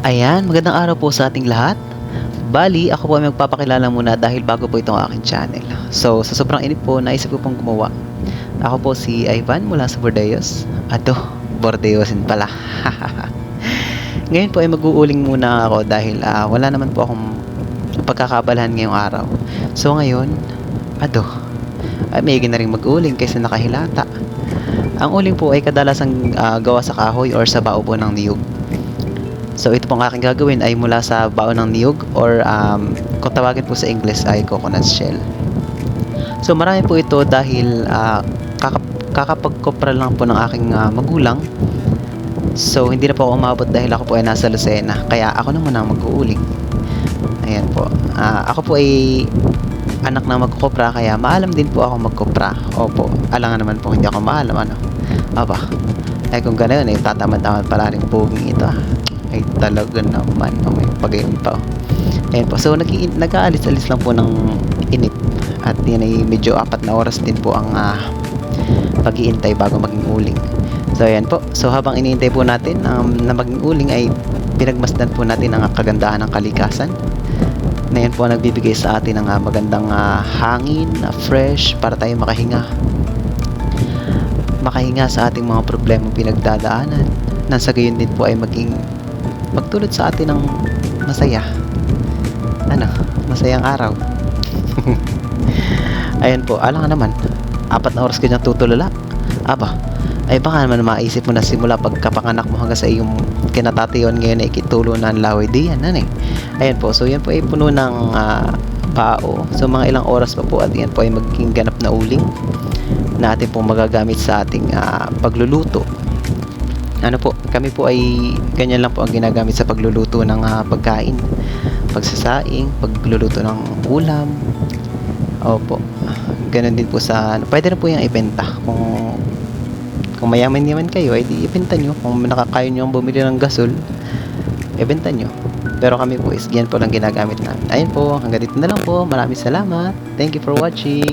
Ayan, magandang araw po sa ating lahat. Bali, ako po ay magpapakilala muna dahil bago po itong aking channel. So, sa sobrang init po, naisip ko pong gumawa. Ako po si Ivan mula sa Bordeos. Ato, Bordeosin pala. Ngayon po ay mag-uuling muna ako dahil ah, wala naman po akong pagkakabalahan ngayong araw. So ngayon, ato, ay may na rin mag-uling kaysa nakahilata. Ang uling po ay kadalasang ah, gawa sa kahoy or sa bao po ng niyog. So ito pong aking gagawin ay mula sa baon ng niyog or um, kung tawagin po sa English ay coconut shell. So marami po ito dahil uh, kakap- kakapagkopra lang po ng aking ah, magulang. So hindi na po ako umabot dahil ako po ay nasa Lucena. Kaya ako naman ang mag-uuling. Ayan po. Ah, ako po ay anak na magkopra kaya maalam din po ako magkopra. Opo. Alangan naman po hindi ako maalam ano. Aba. Ay kung ganoon eh tatamad-tamad pala rin puging ito ah. Ay talaga naman. Oh, may pagayon pa. Ayan po. So nag nag-aalis-alis lang po ng init. At yan ay medyo apat na oras din po ang ah, pag-iintay bago maging uling. So ayan po. So habang iniintay po natin um, na maging uling ay pinagmasdan po natin ang kagandahan ng kalikasan. Na yan po ang nagbibigay sa atin ng ah, magandang ah, hangin, na fresh para tayo makahinga. Makahinga sa ating mga problema pinagdadaanan. Nang sa gayon din po ay maging magtulot sa atin ng masaya. Ano, masayang araw. Ayan po, alam nga naman, apat na oras ka dyan tutulala. Aba, ay baka naman maisip mo na simula pagkapanganak mo hanggang sa iyong kinatatayon ngayon ay kitulo na ang laway di yan, ano eh. Ayan po, so yan po ay puno ng ah, pao. So mga ilang oras pa po at yan po ay magiging ganap na uling na atin pong magagamit sa ating ah, pagluluto. Ano po, kami po ay ganyan lang po ang ginagamit sa pagluluto ng ah, pagkain. Pagsasaing, pagluluto ng ulam. Opo. Ganun din po sa, ano, pwede na po yung ibenta. Kung kung mayaman naman kayo, ay ibenta nyo. Kung nakakayo nyo bumili ng gasol, ibenta nyo. Pero kami po is yan po lang ginagamit namin. Ayun po, hanggang dito na lang po. Maraming salamat. Thank you for watching.